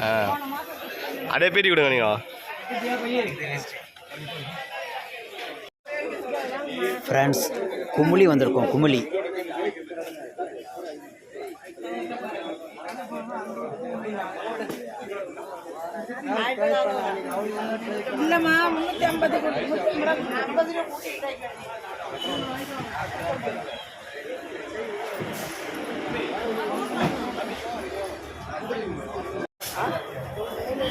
ஆ. அப்படியே பேட்டி கொடுங்க நீங்கள் ஃப்ரெண்ட்ஸ் குமுளி வந்திருக்கோம் குமுளி. இல்லைம்மா முந்நூற்றி ஐம்பது ஐம்பது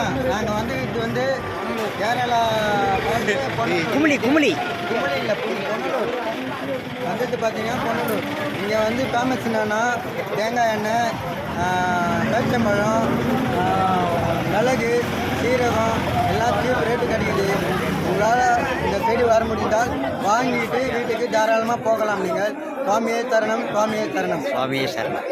நாங்கள் வந்து இது வந்து கேரளா. குமுளி குமுளி குமரி இல்லை பொன்னலூர். வந்துட்டு பார்த்தீங்கன்னா பொன்னலூர். இங்கே வந்து ஃபேமஸ் என்னன்னா தேங்காய் எண்ணெய் பேச்சம்பழம் மிளகு சீரகம் சீப் ரேட்டு கிடைக்குது. உங்களால் இந்த சைடு வர முடிந்தால் வாங்கிட்டு வீட்டுக்கு தாராளமாக போகலாம் நீங்கள் சுவாமியே தரணம் சுவாமியே தரணம். சுவாமியே சரணம்.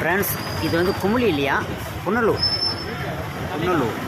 ஃப்ரெண்ட்ஸ் இது வந்து குமுளி இல்லையா? புனலூர். புனலூர்.